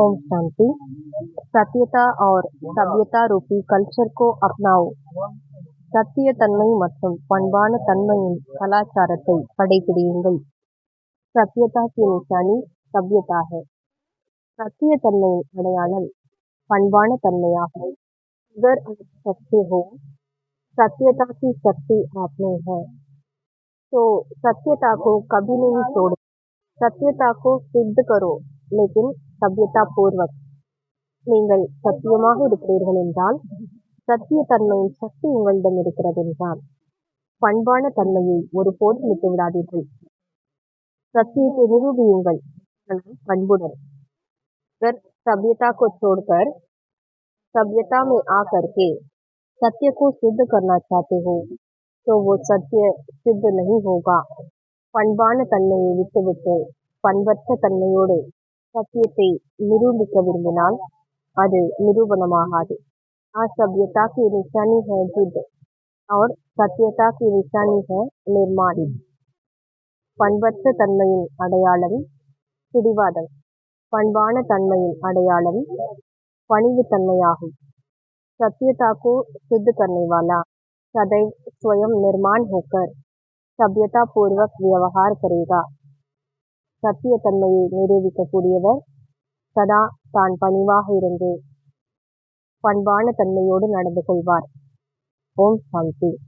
ओम शांति சத்தியதா और சபியதா Ruby culture को अपनाओ சத்திய தன்மை மற்றும் பண்பான தன்மையின் கலாச்சாரத்தை கடைபிடியுங்கள் சத்தியதா की निशानी सभ्यता है சத்திய தன்மையின் அடையாளம் பண்பான தன்மையாகும் अगर आप सत्य हो सत्यता की शक्ति आप में है तो सत्यता को कभी नहीं छोड़ो सत्यता को सिद्ध करो लेकिन सभ्यता पूर्वक நீங்கள் சத்தியமாக இருக்கிறீர்கள் என்றால் சத்திய தன்மையின் சக்தி உங்களிடம் இருக்கிறது என்றால் பண்பான தன்மையை ஒருபோதும் விட்டுவிடாதீர்கள் சத்தியத்தை நிரூபியுங்கள் ஆனால் பண்புடன் अगर सभ्यता को छोड़कर सभ्यता में आकर के सत्य को सिद्ध करना चाहते हो तो वो सत्य सिद्ध नहीं होगा பண்பான தன்மையை விட்டுவிட்டு பண்பற்ற தன்மையோடு சத்தியத்தை நிரூபிக்க விரும்பினால் அது நிரூபணமாகாது असभ्यता की निशानी है जिद और सत्यता की निशानी है निर्माण பண்பற்ற தன்மையின் அடையாளம் பிடிவாதம் பண்பான தன்மையின் அடையாளம் பணிவு தன்மையாகும் सत्यता को सिद्ध करने वाला सदैव स्वयं निर्माण होकर सभ्यता पूर्वक व्यवहार करेगा சத்தியத்தன்மையை நிரூபிக்கக்கூடியவர் சதா தான் பணிவாக இருந்து பண்பான தன்மையோடு நடந்து கொள்வார். ஓம் சாந்தி.